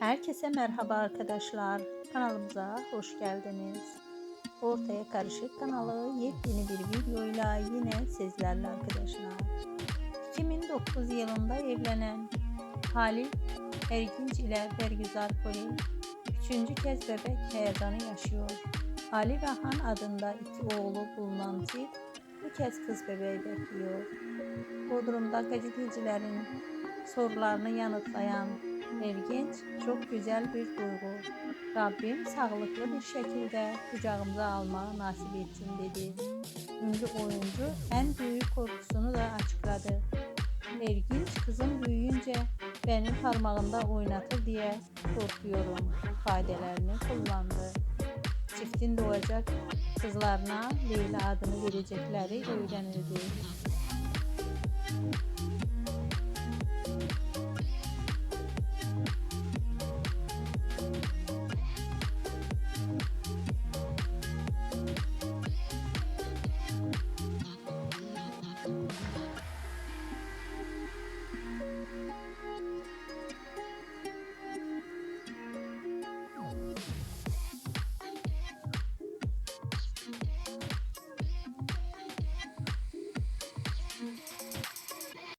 Herkese merhaba arkadaşlar. Kanalımıza hoş geldiniz. Ortaya Karışık kanalı yepyeni bir videoyla yine sizlerle arkadaşlar. 2009 yılında evlenen Halil Erginç ile Bergüzar Kolin üçüncü kez bebek heyecanı yaşıyor. Ali ve Han adında iki oğlu bulunan çift bu kez kız bebeği bekliyor. Bodrum'da gazetecilerin sorularını yanıtlayan Ergenç çok güzel bir duygu. Rabbim sağlıklı bir şekilde kucağımıza almayı nasip etsin dedi. Ünlü oyuncu en büyük korkusunu da açıkladı. Erginç kızım büyüyünce benim parmağımda oynatır diye korkuyorum ifadelerini kullandı. Çiftin doğacak kızlarına Leyla adını verecekleri öğrenildi.